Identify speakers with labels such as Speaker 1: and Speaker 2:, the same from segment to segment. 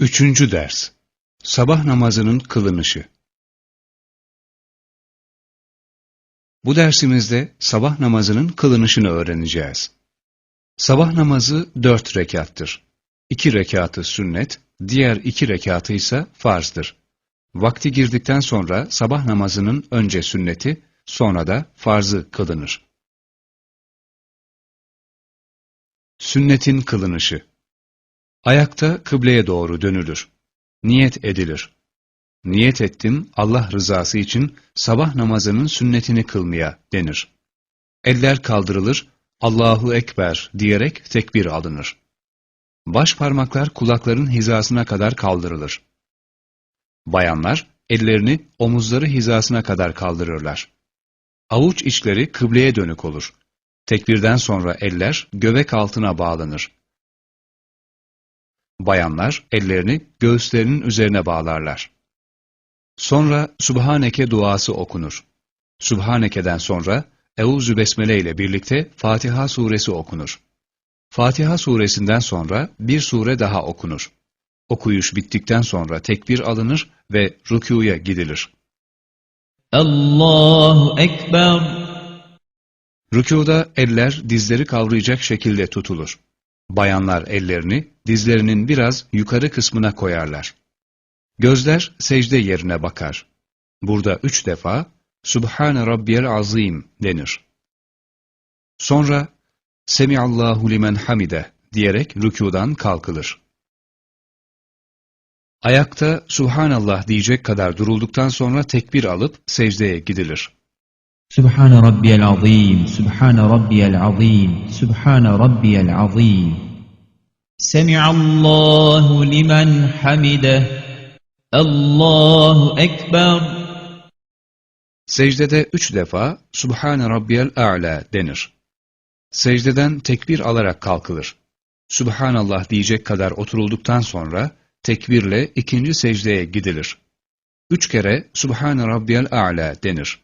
Speaker 1: Üçüncü ders Sabah namazının kılınışı Bu dersimizde sabah namazının kılınışını öğreneceğiz. Sabah namazı dört rekattır. İki rekatı sünnet, diğer iki rekatı ise farzdır. Vakti girdikten sonra sabah namazının önce sünneti, sonra da farzı kılınır. Sünnetin kılınışı Ayakta kıbleye doğru dönülür. Niyet edilir. Niyet ettim Allah rızası için sabah namazının sünnetini kılmaya denir. Eller kaldırılır, Allahu Ekber diyerek tekbir alınır. Baş parmaklar kulakların hizasına kadar kaldırılır. Bayanlar ellerini omuzları hizasına kadar kaldırırlar. Avuç içleri kıbleye dönük olur. Tekbirden sonra eller göbek altına bağlanır. Bayanlar ellerini göğüslerinin üzerine bağlarlar. Sonra Subhaneke duası okunur. Subhaneke'den sonra Eûzü Besmele ile birlikte Fatiha suresi okunur. Fatiha suresinden sonra bir sure daha okunur. Okuyuş bittikten sonra tekbir alınır ve rükûya gidilir.
Speaker 2: Allahu Ekber.
Speaker 1: Rükûda eller dizleri kavrayacak şekilde tutulur. Bayanlar ellerini dizlerinin biraz yukarı kısmına koyarlar. Gözler secde yerine bakar. Burada üç defa Subhane Rabbiyel Azim denir. Sonra Semiallahu limen hamide diyerek rükudan kalkılır. Ayakta Subhanallah diyecek kadar durulduktan sonra tekbir alıp secdeye gidilir.
Speaker 2: Subhan Rabbiyel Azim. Subhan Rabbiyel Azim. Subhan Rabbiyel Azim. Semi'allahu limen hamide. Allahu Ekber.
Speaker 1: Secdede üç defa Subhane Rabbiyel A'la denir. Secdeden tekbir alarak kalkılır. Subhanallah diyecek kadar oturulduktan sonra tekbirle ikinci secdeye gidilir. Üç kere Subhane Rabbiyel A'la denir.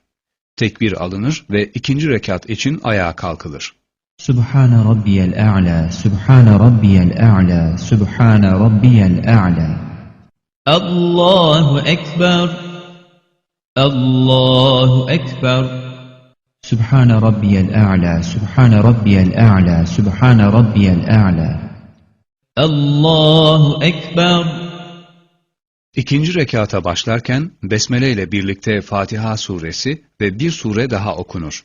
Speaker 1: Tekbir alınır ve ikinci rekat için ayağa kalkılır.
Speaker 2: Subhan Rabbiyel A'la. Subhan Rabbiyel A'la. Subhan Rabbiyel A'la. Allahu Ekber. Allahu Ekber. Subhan Rabbiyel A'la. Subhan Rabbiyel A'la. Subhan Rabbiyel A'la. Allahu Ekber.
Speaker 1: İkinci rekata başlarken Besmele ile birlikte Fatiha suresi ve bir sure daha okunur.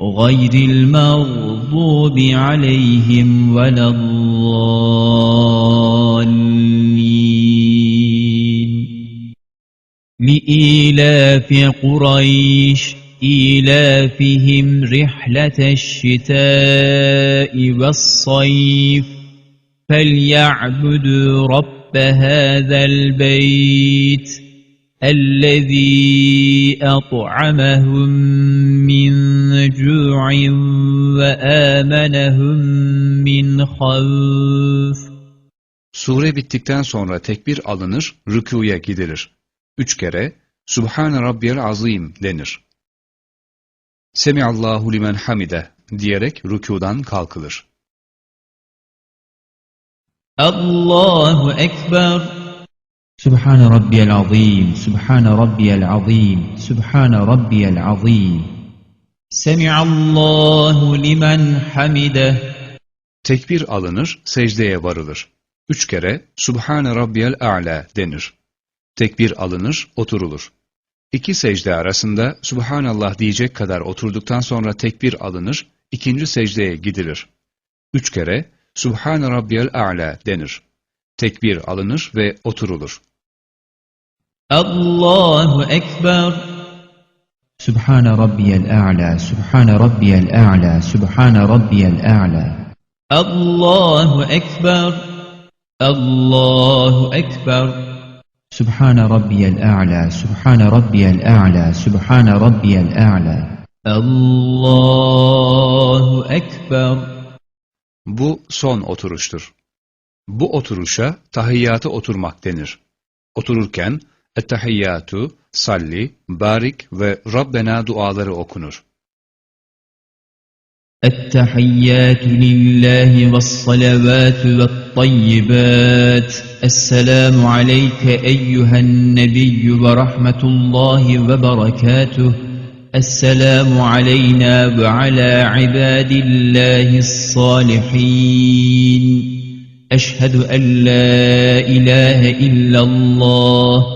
Speaker 2: غير المغضوب عليهم ولا الضالين. لإيلاف قريش إيلافهم رحلة الشتاء والصيف. فليعبدوا رب هذا البيت الذي أطعمهم من جوع وآمنهم من خوف
Speaker 1: Sure bittikten sonra tekbir alınır, rükuya gidilir. Üç kere Subhane Rabbiyel Azim denir. Semiallahu limen hamide diyerek rükudan kalkılır.
Speaker 2: الله أكبر سبحان ربي العظيم سبحان ربي العظيم سبحان ربي العظيم Semi'a Allahu limen hamide.
Speaker 1: Tekbir alınır, secdeye varılır. Üç kere Subhane Rabbiyel A'la denir. Tekbir alınır, oturulur. İki secde arasında Subhanallah diyecek kadar oturduktan sonra tekbir alınır, ikinci secdeye gidilir. Üç kere Subhane Rabbiyel A'la denir. Tekbir alınır ve oturulur.
Speaker 2: Allahu Ekber. Sübhane Rabbiyel A'la, Sübhane Rabbiyel A'la, Sübhane Rabbiyel A'la. Allahu Ekber, Allahu Ekber. Sübhane Rabbiyel A'la, Sübhane Rabbiyel A'la, Sübhane Rabbiyel A'la. Allahu Ekber.
Speaker 1: Bu son oturuştur. Bu oturuşa tahiyyata oturmak denir. Otururken, ettehiyyatu, salli, barik ve Rabbena duaları okunur.
Speaker 2: التحيات لله والصلوات والطيبات. السلام عليك أيها النبي ورحمة الله وبركاته. السلام علينا وعلى عباد الله الصالحين. أشهد أن لا إله إلا الله.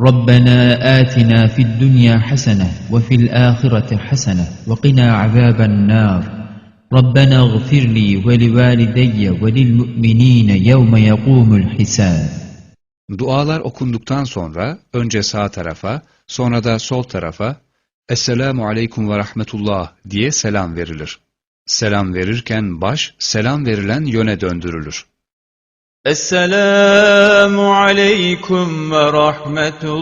Speaker 2: ربنا آتنا في الدنيا حسنة وفي الآخرة حسنة وقنا عذاب النار ربنا اغفر لي ولوالدي وللمؤمنين يوم يقوم الحساب
Speaker 1: Dualar okunduktan sonra önce sağ tarafa, sonra da sol tarafa Esselamu aleyküm ve rahmetullah diye selam verilir. Selam verirken baş selam verilen yöne döndürülür.
Speaker 3: Esselamu aleyküm ve rahmetullah.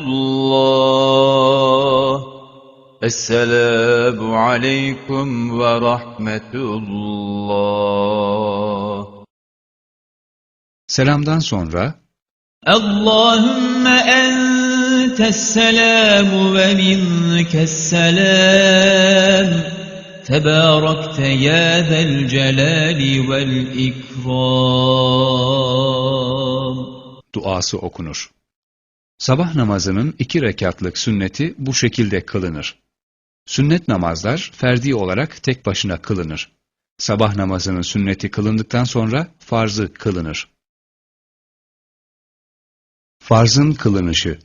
Speaker 3: Esselamu aleyküm ve rahmetullah.
Speaker 1: Selamdan sonra
Speaker 2: Allahümme entes selamu ve minkes selam. تباركت يا ذا الجلال والإكرام
Speaker 1: duası okunur. Sabah namazının iki rekatlık sünneti bu şekilde kılınır. Sünnet namazlar ferdi olarak tek başına kılınır. Sabah namazının sünneti kılındıktan sonra farzı kılınır. Farzın kılınışı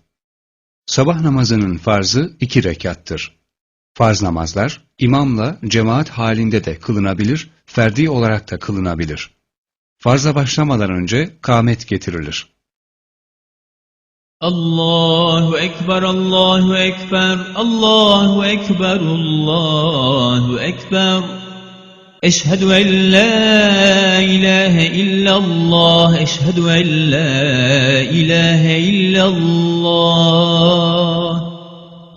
Speaker 1: Sabah namazının farzı iki rekattır. Farz namazlar imamla cemaat halinde de kılınabilir, ferdi olarak da kılınabilir. Farza başlamadan önce kâmet getirilir.
Speaker 2: Allahu Ekber, Allahu Ekber, Allahu Ekber, Allahu Ekber. Eşhedü en la ilahe illallah, eşhedü en la ilahe illallah.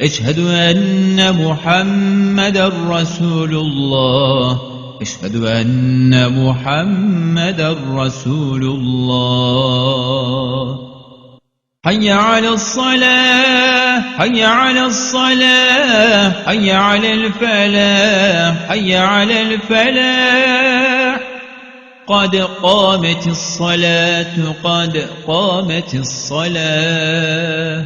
Speaker 2: أشهد أن محمد رسول الله. أشهد أن محمد رسول الله. حي على الصلاة حي على الصلاة حي على الفلاح حي على الفلاح. قد قامت الصلاة قد قامت الصلاة.